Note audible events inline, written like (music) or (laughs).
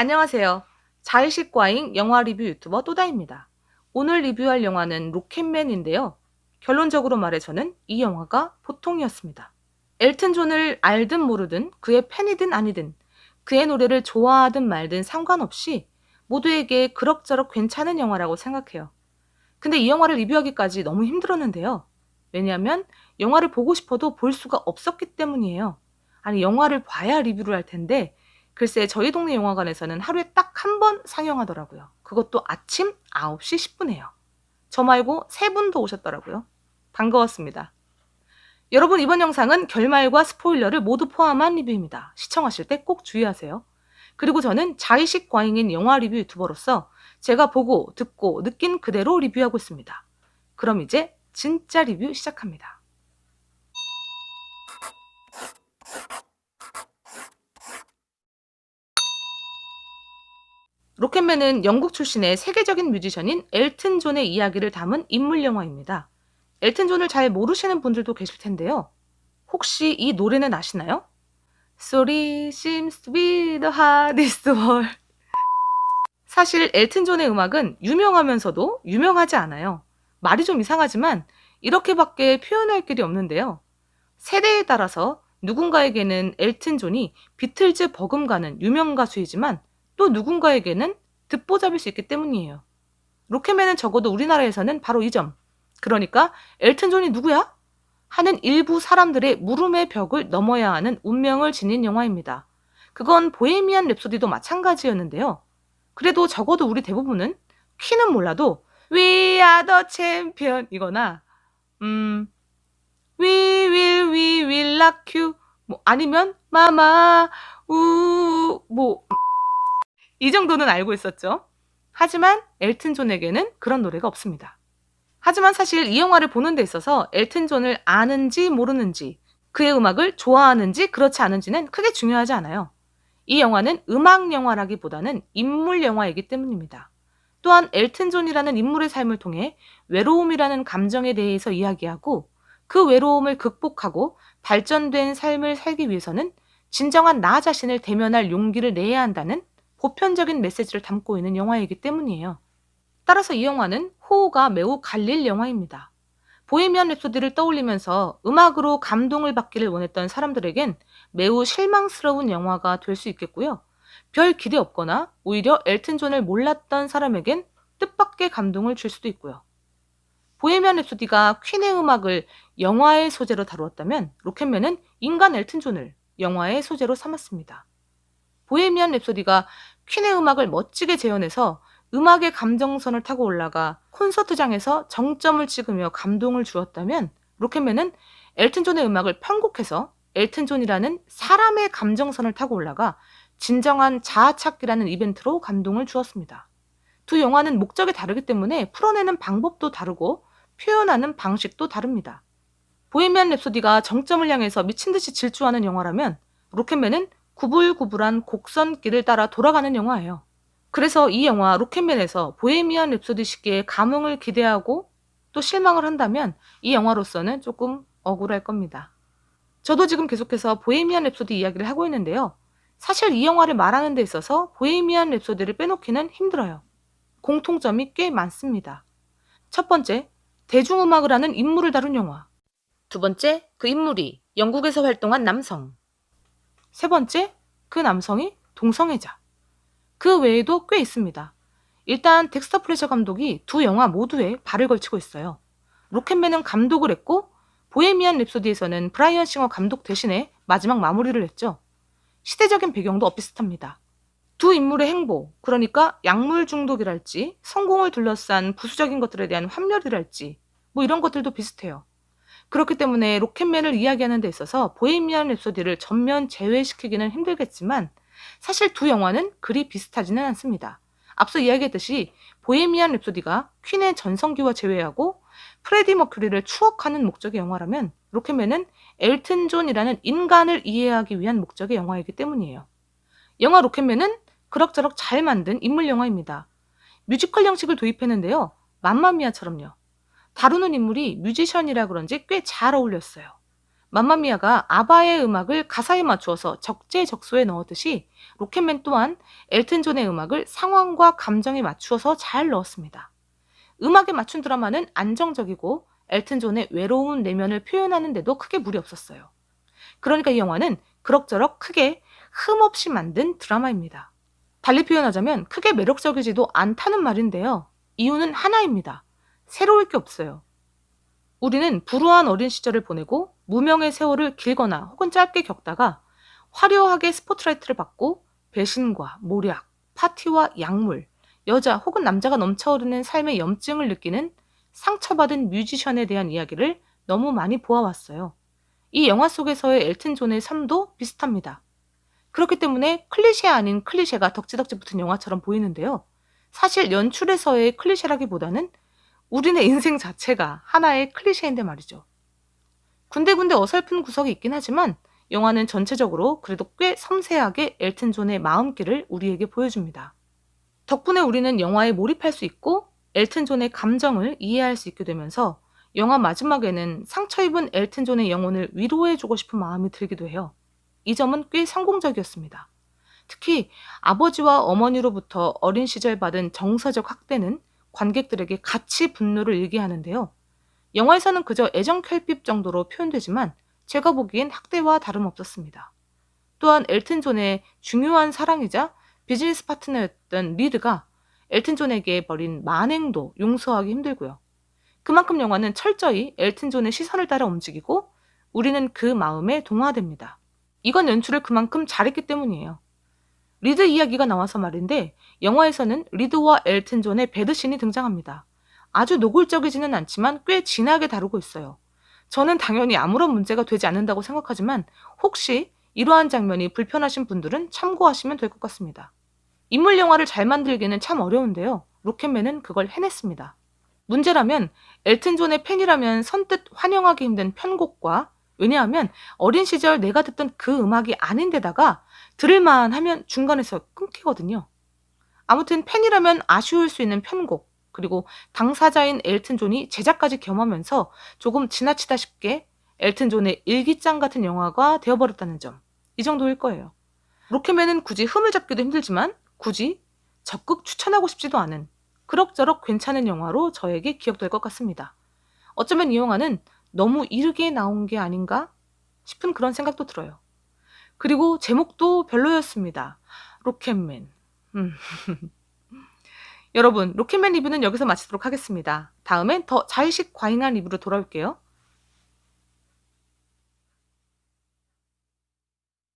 안녕하세요. 자의식 과잉 영화 리뷰 유튜버 또다입니다. 오늘 리뷰할 영화는 로켓맨인데요. 결론적으로 말해 저는 이 영화가 보통이었습니다. 엘튼 존을 알든 모르든 그의 팬이든 아니든 그의 노래를 좋아하든 말든 상관없이 모두에게 그럭저럭 괜찮은 영화라고 생각해요. 근데 이 영화를 리뷰하기까지 너무 힘들었는데요. 왜냐하면 영화를 보고 싶어도 볼 수가 없었기 때문이에요. 아니 영화를 봐야 리뷰를 할 텐데 글쎄 저희 동네 영화관에서는 하루에 딱 한 번 상영하더라고요. 그것도 아침 9시 10분에요. 저 말고 세분더 오셨더라고요. 반가웠습니다. 여러분 이번 영상은 결말과 스포일러를 모두 포함한 리뷰입니다. 시청하실 때 꼭 주의하세요. 그리고 저는 자의식 과잉인 영화 리뷰 유튜버로서 제가 보고 듣고 느낀 그대로 리뷰하고 있습니다. 그럼 이제 진짜 리뷰 시작합니다. 로켓맨은 영국 출신의 세계적인 뮤지션인 엘튼 존의 이야기를 담은 인물 영화입니다. 엘튼 존을 잘 모르시는 분들도 계실 텐데요. 혹시 이 노래는 아시나요? Sorry seems to be the hardest word. 사실 엘튼 존의 음악은 유명하면서도 유명하지 않아요. 말이 좀 이상하지만 이렇게밖에 표현할 길이 없는데요. 세대에 따라서 누군가에게는 엘튼 존이 비틀즈 버금가는 유명 가수이지만 또 누군가에게는 듣보잡일 수 있기 때문이에요. 로켓맨은 적어도 우리나라에서는 바로 이 점. 그러니까 엘튼 존이 누구야? 하는 일부 사람들의 물음의 벽을 넘어야 하는 운명을 지닌 영화입니다. 그건 보헤미안 랩소디도 마찬가지였는데요. 그래도 적어도 우리 대부분은 퀸은 몰라도 We are the champion 이거나 음 We will we will rock you 뭐 아니면 마마 우뭐 이 정도는 알고 있었죠. 하지만 엘튼 존에게는 그런 노래가 없습니다. 하지만 사실 이 영화를 보는 데 있어서 엘튼 존을 아는지 모르는지 그의 음악을 좋아하는지 그렇지 않은지는 크게 중요하지 않아요. 이 영화는 음악 영화라기보다는 인물 영화이기 때문입니다. 또한 엘튼 존이라는 인물의 삶을 통해 외로움이라는 감정에 대해서 이야기하고 그 외로움을 극복하고 발전된 삶을 살기 위해서는 진정한 나 자신을 대면할 용기를 내야 한다는 보편적인 메시지를 담고 있는 영화이기 때문이에요. 따라서 이 영화는 호호가 매우 갈릴 영화입니다. 보헤미안 랩소디를 떠올리면서 음악으로 감동을 받기를 원했던 사람들에겐 매우 실망스러운 영화가 될 수 있겠고요. 별 기대 없거나 오히려 엘튼 존을 몰랐던 사람에겐 뜻밖의 감동을 줄 수도 있고요. 보헤미안 랩소디가 퀸의 음악을 영화의 소재로 다루었다면 로켓맨은 인간 엘튼 존을 영화의 소재로 삼았습니다. 보헤미안 랩소디가 퀸의 음악을 멋지게 재현해서 음악의 감정선을 타고 올라가 콘서트장에서 정점을 찍으며 감동을 주었다면 로켓맨은 엘튼 존의 음악을 편곡해서 엘튼 존이라는 사람의 감정선을 타고 올라가 진정한 자아 찾기라는 이벤트로 감동을 주었습니다. 두 영화는 목적이 다르기 때문에 풀어내는 방법도 다르고 표현하는 방식도 다릅니다. 보헤미안 랩소디가 정점을 향해서 미친 듯이 질주하는 영화라면 로켓맨은 구불구불한 곡선길을 따라 돌아가는 영화예요. 그래서 이 영화 로켓맨에서 보헤미안 랩소디식의 감흥을 기대하고 또 실망을 한다면 이 영화로서는 조금 억울할 겁니다. 저도 지금 계속해서 보헤미안 랩소디 이야기를 하고 있는데요. 사실 이 영화를 말하는 데 있어서 보헤미안 랩소디를 빼놓기는 힘들어요. 공통점이 꽤 많습니다. 첫 번째, 대중음악을 하는 인물을 다룬 영화. 두 번째, 그 인물이 영국에서 활동한 남성. 세 번째, 그 남성이 동성애자. 그 외에도 꽤 있습니다. 일단 덱스터 플레저 감독이 두 영화 모두에 발을 걸치고 있어요. 로켓맨은 감독을 했고 보헤미안 랩소디에서는 브라이언 싱어 감독 대신에 마지막 마무리를 했죠. 시대적인 배경도 엇비슷합니다. 두 인물의 행보, 그러니까 약물 중독이랄지 성공을 둘러싼 부수적인 것들에 대한 환멸이랄지 뭐 이런 것들도 비슷해요. 그렇기 때문에 로켓맨을 이야기하는 데 있어서 보헤미안 랩소디를 전면 제외시키기는 힘들겠지만 사실 두 영화는 그리 비슷하지는 않습니다. 앞서 이야기했듯이 보헤미안 랩소디가 퀸의 전성기와 제외하고 프레디 머큐리를 추억하는 목적의 영화라면 로켓맨은 엘튼 존이라는 인간을 이해하기 위한 목적의 영화이기 때문이에요. 영화 로켓맨은 그럭저럭 잘 만든 인물 영화입니다. 뮤지컬 형식을 도입했는데요. 맘마미아처럼요. 다루는 인물이 뮤지션이라 그런지 꽤 잘 어울렸어요. 맘마미아가 아바의 음악을 가사에 맞추어서 적재적소에 넣었듯이 로켓맨 또한 엘튼 존의 음악을 상황과 감정에 맞추어서 잘 넣었습니다. 음악에 맞춘 드라마는 안정적이고 엘튼 존의 외로운 내면을 표현하는데도 크게 무리 없었어요. 그러니까 이 영화는 그럭저럭 크게 흠 없이 만든 드라마입니다. 달리 표현하자면 크게 매력적이지도 않다는 말인데요. 이유는 하나입니다. 새로울 게 없어요. 우리는 불우한 어린 시절을 보내고 무명의 세월을 길거나 혹은 짧게 겪다가 화려하게 스포트라이트를 받고 배신과 모략, 파티와 약물, 여자 혹은 남자가 넘쳐흐르는 삶의 염증을 느끼는 상처받은 뮤지션에 대한 이야기를 너무 많이 보아왔어요. 이 영화 속에서의 엘튼 존의 삶도 비슷합니다. 그렇기 때문에 클리셰 아닌 클리셰가 덕지덕지 붙은 영화처럼 보이는데요. 사실 연출에서의 클리셰라기보다는 우리네 인생 자체가 하나의 클리셰인데 말이죠. 군데군데 어설픈 구석이 있긴 하지만 영화는 전체적으로 그래도 꽤 섬세하게 엘튼 존의 마음길을 우리에게 보여줍니다. 덕분에 우리는 영화에 몰입할 수 있고 엘튼 존의 감정을 이해할 수 있게 되면서 영화 마지막에는 상처 입은 엘튼 존의 영혼을 위로해주고 싶은 마음이 들기도 해요. 이 점은 꽤 성공적이었습니다. 특히 아버지와 어머니로부터 어린 시절 받은 정서적 학대는 관객들에게 같이 분노를 일게 하는데요. 영화에서는 그저 애정 결핍 정도로 표현되지만 제가 보기엔 학대와 다름없었습니다. 또한 엘튼 존의 중요한 사랑이자 비즈니스 파트너였던 리드가 엘튼 존에게 벌인 만행도 용서하기 힘들고요. 그만큼 영화는 철저히 엘튼 존의 시선을 따라 움직이고 우리는 그 마음에 동화됩니다. 이건 연출을 그만큼 잘했기 때문이에요. 리드 이야기가 나와서 말인데 영화에서는 리드와 엘튼 존의 배드신이 등장합니다. 아주 노골적이지는 않지만 꽤 진하게 다루고 있어요. 저는 당연히 아무런 문제가 되지 않는다고 생각하지만 혹시 이러한 장면이 불편하신 분들은 참고하시면 될 것 같습니다. 인물 영화를 잘 만들기는 참 어려운데요. 로켓맨은 그걸 해냈습니다. 문제라면 엘튼 존의 팬이라면 선뜻 환영하기 힘든 편곡과 왜냐하면 어린 시절 내가 듣던 그 음악이 아닌데다가 들을만 하면 중간에서 끊기거든요. 아무튼 팬이라면 아쉬울 수 있는 편곡, 그리고 당사자인 엘튼 존이 제작까지 겸하면서 조금 지나치다 싶게 엘튼 존의 일기장 같은 영화가 되어버렸다는 점. 이 정도일 거예요. 로켓맨은 굳이 흠을 잡기도 힘들지만 굳이 적극 추천하고 싶지도 않은 그럭저럭 괜찮은 영화로 저에게 기억될 것 같습니다. 어쩌면 이 영화는 너무 이르게 나온 게 아닌가 싶은 그런 생각도 들어요. 그리고 제목도 별로였습니다. 로켓맨. 음. (laughs) 여러분, 로켓맨 리뷰는 여기서 마치도록 하겠습니다. 다음엔 더 자의식 과잉한 리뷰로 돌아올게요.